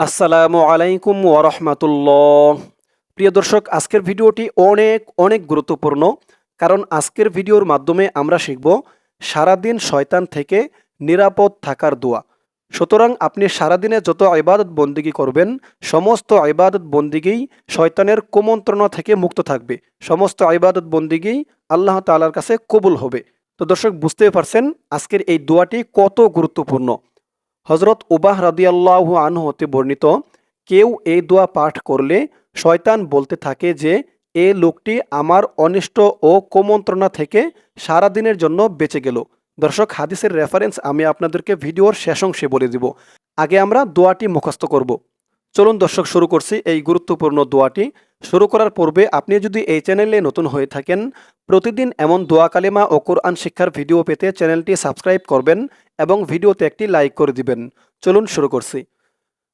আসসালামু আলাইকুম ওরহমাতুল্লাহ প্রিয় দর্শক, আজকের ভিডিওটি অনেক অনেক গুরুত্বপূর্ণ, কারণ আজকের ভিডিওর মাধ্যমে আমরা শিখব সারাদিন শয়তান থেকে নিরাপদ থাকার দোয়া। সুতরাং আপনি সারাদিনে যত ইবাদত বন্দিগি করবেন, সমস্ত ইবাদত বন্দিগিই শয়তানের কুমন্ত্রণা থেকে মুক্ত থাকবে। সমস্ত ইবাদত বন্দিগি আল্লাহ তাআলার কাছে কবুল হবে। তো দর্শক বুঝতে পারছেন আজকের এই দোয়াটি কত গুরুত্বপূর্ণ। হজরত উবাহ রাদিয়াল্লাহু আনহু হতে বর্ণিত, কেউ এই দোয়া পাঠ করলে শয়তান বলতে থাকে যে, এ লোকটি আমার অনিষ্ট ও কুমন্ত্রণা থেকে সারা দিনের জন্য বেঁচে গেল। দর্শক, হাদিসের রেফারেন্স আমি আপনাদেরকে ভিডিওর শেষ অংশে বলে দিব। আগে আমরা দোয়াটি মুখস্থ করব। চলুন দর্শক, শুরু করছি এই গুরুত্বপূর্ণ দোয়াটি। শুরু করার পূর্বে আপনি যদি এই চ্যানেলে নতুন হয়ে থাকেন, প্রতিদিন এমন দোয়া কালিমা ও কোরআন শিক্ষার ভিডিও পেতে চ্যানেলটি সাবস্ক্রাইব করবেন এবং ভিডিওতে একটি লাইক করে দিবেন চলুন শুরু করছি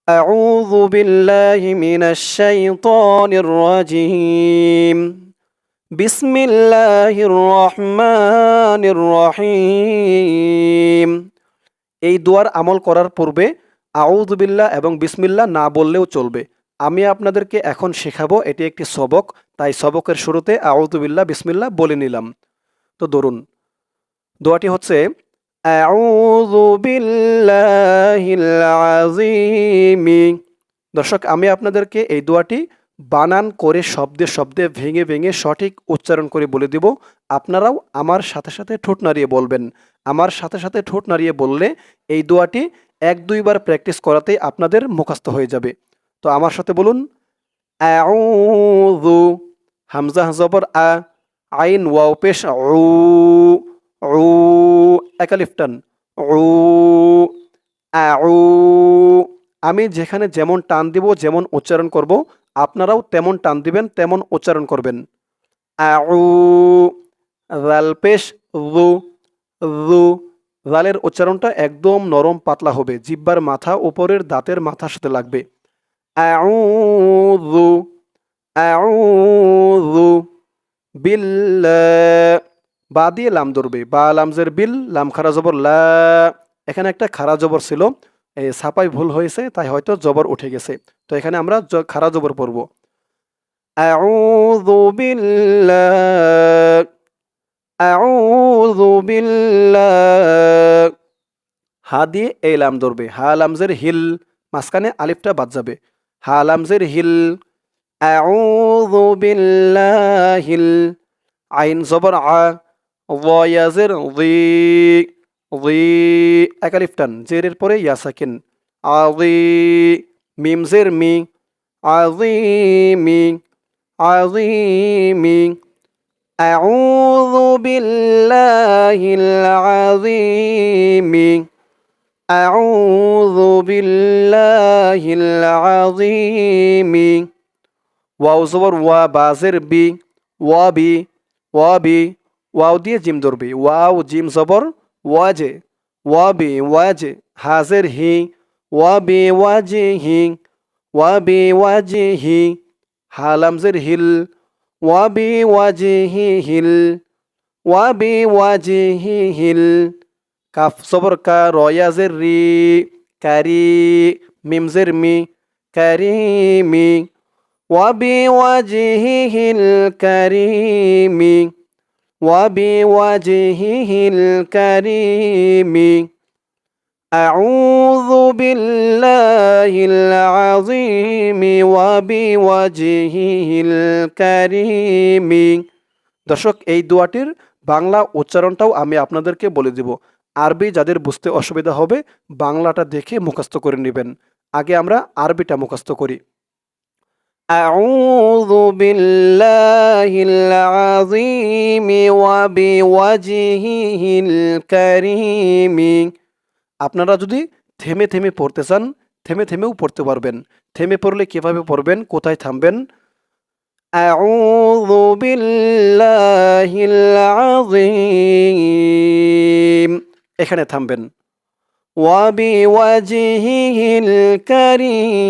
أعوذ بالله من الشيطان الرجيم بسم الله الرحمن الرحيم এই দোয়ার আমল করার পূর্বে আউযুবিল্লাহ এবং বিসমিল্লাহ না বললেও চলবে আমি আপনাদেরকে এখন শেখাবো এটি একটি সবক তাই সবকের শুরুতে আউযুবিল্লাহ বিসমিল্লাহ বলে নিলাম তো ধরুন দোয়াটি হচ্ছে আউযু বিল্লাহিল আযীম দর্শক, আমি আপনাদেরকে এই দোয়াটি বানান করে শব্দে শব্দে ভেঙে ভেঙে সঠিক উচ্চারণ করে বলে দিব। আপনারাও আমার সাথে সাথে ঠোঁট নাড়িয়ে বলবেন। আমার সাথে সাথে ঠোঁট নাড়িয়ে বললে এই দোয়াটি এক দুইবার প্র্যাকটিস করাতেই আপনাদের মুখস্থ হয়ে যাবে। তো আমার সাথে বলুন হামজা জবর আ, আইন, ওয়াও, পেশ উ একালিফটান আউ আমি যেখানে যেমন টান দিব, যেমন উচ্চারণ করব, আপনারাও তেমন টান দিবেন, তেমন উচ্চারণ করবেন। আউ রু রু, রালের উচ্চারণটা একদম নরম পাতলা হবে, জিব্বার মাথা উপরের দাঁতের মাথার সাথে লাগবে। আউযু আউযু বিল্লাহ বা দিয়ে লাম ধরবে, বা লামজের বিল, লাম খারা জবর, লা, এখানে একটা খারা জবর ছিল। এই ছাপাই ভুল হয়েছে, তাই হয়তো জবর উঠে গেছে। তো এখানে আমরা খারা জবর পড়ব। আউযু বিল্লাহ আউযু বিল্লাহ। হা দিয়ে এই লাম ধরবে। হা লামজের হিল, মাঝখানে আলিফটা বাদ যাবে। হা লামজের হিল, আউযু বিল্লাহিল, আইন জবর আ ওয়াজের জি জি একালিফটান জেরের পরে ইয়া সাকিন আজি মিমজের মি আজিমি আজিমি أعوذ بالله العظيم أعوذ بالله العظيم ওয়াও জবর ওয়া বাজের বি ওয়া বি ওয়া বি ওয়াও দিয়ে জিম ধরবি। ওয়াও, জিম জবর, ওয়াজে, ওয়াবি, ওয়াজে, হাজের হি, ওয়াবি, ওয়াজে হি, ওয়াবি, ওয়াজে হি, হালামজের হিল ওয়া ওয়াবি, ওয়াজে হি হিল, ওয়াবি, ওয়াজে হি হিল, কাফ সবর কা, রয়াজের রি, কারি, মিমজের মি কারিমি ওয়াবি, ওয়াজে হি হিল কারিমি وبوجهه الكريم أعوذ بالله العظيم وبوجهه الكريم দর্শক এই দোয়াটির বাংলা উচ্চারণটাও আমি আপনাদেরকে বলে দিব আরবি যাদের বুঝতে অসুবিধা হবে বাংলাটা দেখে মুখস্থ করে নেবেন আগে আমরা আরবিটা মুখস্থ করি أعوذ بالله العظيم وبوجهه الكريم আপনারা যদি থেমে থেমে পড়তে চান থেমে থেমেও পড়তে পারবেন থেমে পড়লে কিভাবে পড়বেন কোথায় থামবেন أعوذ بالله العظيم এখানে থামবেন وبوجهه الكريم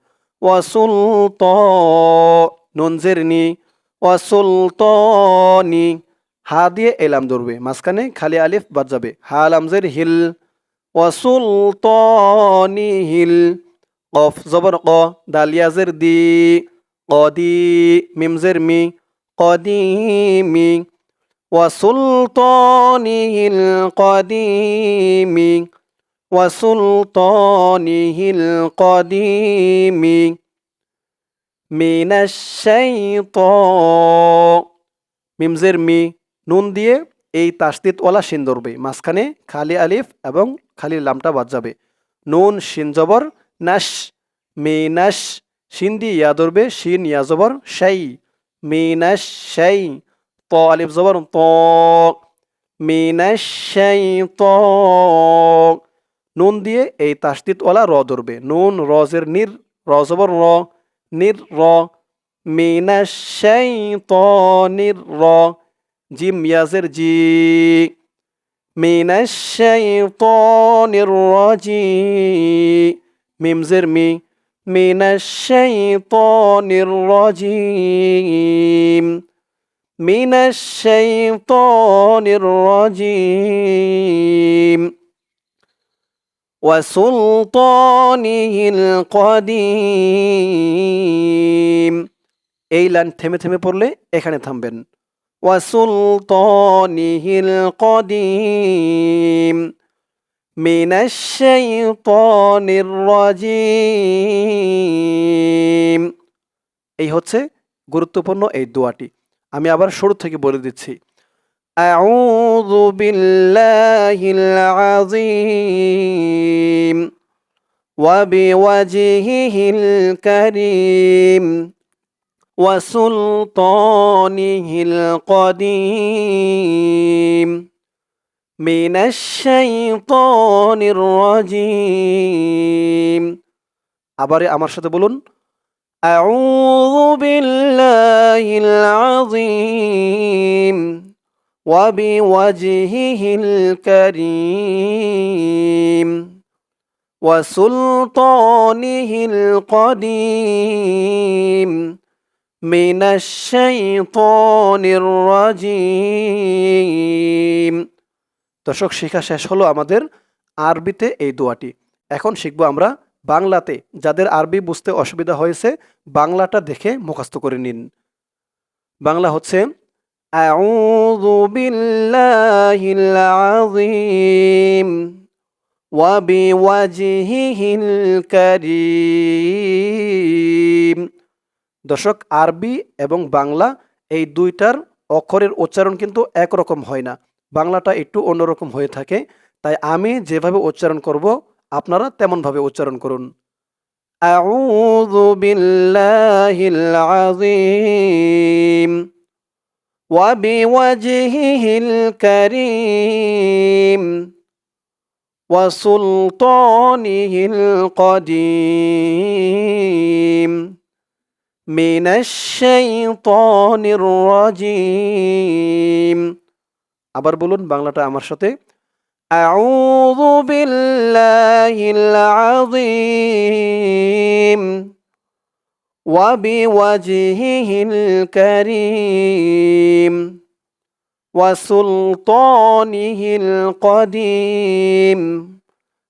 ওয়াসুলত নঞ্জের নি ওয়াসুলতনি হা দিয়ে এলাম ধরবে, মাঝখানে খালি আলিফ বাদ যাবে। হা আলামজের হিল ওয়াসুলতনি হিল। কফ, জবর ক দালিয়াজের দি, কদি মিমজের মি কদিমি ওয়াসুলতনি হিল কদিমি وسلطانه القديم من الشيطان মিমজের মি নুন দিয়ে এই তাস্তিত ওলা শিন ধরবে মাঝখানে খালি আলিফ এবং খালি লামটা বাদ যাবে নুন শিন জবর নাশ মিনাশ শিন দিয়ে ইয়া ধরবে শিন ইয়া জবর শাই মিনাশ শাই ত আলিফ জবর ত মিনাশ শাই ত নুন দিয়ে এই তাস্তিত ওলা র ধরবে। নুন রজের নির, র জবর র, নির র মিনাশ ত নির র, জিম ইয়াজের জি মিনাশ শাই ত নির জি মিমজের মি মিনাশ শাই ত নির وسلطانه القديم এই লাইন থেমে থেমে পড়লে এখানে থামবেন وسلطانه القديم من الشيطان الرجيم এই হচ্ছে গুরুত্বপূর্ণ এই দোয়াটি আমি আবার শুরু থেকে বলে দিচ্ছি أعوذ بالله العظيم وبوجهه الكريم وسلطانه القديم من الشيطان الرجيم আবারে আমার সাথে বলুন أعوذ بالله العظيم وبوجهه الكريم وسلطانه القديم من الشيطان الرجيم দর্শক শেখা শেষ হলো আমাদের আরবিতে এই দোয়াটি এখন শিখবো আমরা বাংলাতে যাদের আরবি বুঝতে অসুবিধা হয়েছে বাংলাটা দেখে মুখস্থ করে নিন বাংলা হচ্ছে أعوذ بالله العظيم وبوجهه الكريم দর্শক আরবি এবং বাংলা এই দুইটার অক্ষরের উচ্চারণ কিন্তু একরকম হয় না বাংলাটা একটু অন্যরকম হয়ে থাকে তাই আমি যেভাবে উচ্চারণ করব আপনারা তেমনভাবে উচ্চারণ করুন أعوذ بالله العظيم وبوجهه الكريم وسلطانه القديم من الشيطان الرجيم আবার বলুন বাংলাটা আমার সাথে أعوذ بالله العظيم وبوجهه الكريم وسلطانه القديم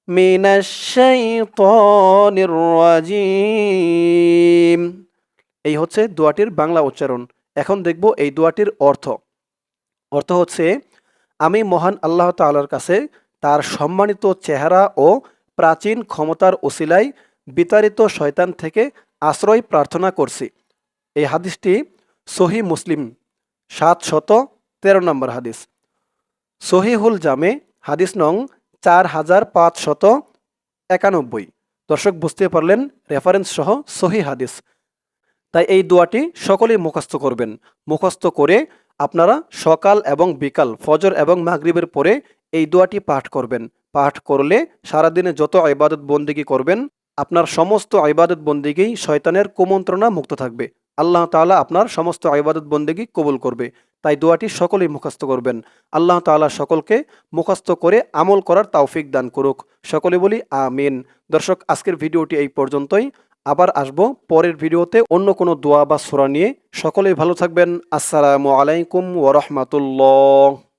من الشيطان الرجيم এই হচ্ছে দোয়াটির বাংলা উচ্চারণ এখন দেখব এই দোয়াটির অর্থ অর্থ হচ্ছে আমি মহান আল্লাহ তাআলার কাছে তার সম্মানিত চেহারা ও প্রাচীন ক্ষমতার ওসিলায় বিতাড়িত শয়তান থেকে আশ্রয় প্রার্থনা করছি। এই হাদিসটি সহি মুসলিম, সাত শত তেরো নম্বর হাদিস। সহিহুল জামে, হাদিস নং চার হাজার পাঁচ শত একানব্বই। দর্শক, বুঝতে পারলেন রেফারেন্স সহ সহি হাদিস। তাই এই দোয়াটি সকলেই মুখস্থ করবেন। মুখস্থ করে আপনারা সকাল এবং বিকাল, ফজর এবং মাগরিবের পরে এই দোয়াটি পাঠ করবেন। পাঠ করলে সারাদিনে যত ইবাদত বন্দিগি করবেন আপনার সমস্ত ইবাদত বন্দিগি শয়তানের কুমন্ত্রণা মুক্ত থাকবে। আল্লাহ তাআলা আপনার সমস্ত ইবাদত বন্দিগি কবুল করবে। তাই দোয়াটি সকলেই মুখস্থ করবেন। আল্লাহ তাআলা সকলকে মুখস্থ করে আমল করার তাওফিক দান করুক। সকলে বলি আমিন। দর্শক, আজকের ভিডিওটি এই পর্যন্তই। আবার আসব পরের ভিডিওতে অন্য কোনো দোয়া বা সূরা নিয়ে। সকলেই ভালো থাকবেন। আসসালামু আলাইকুম ওয়া রাহমাতুল্লাহ।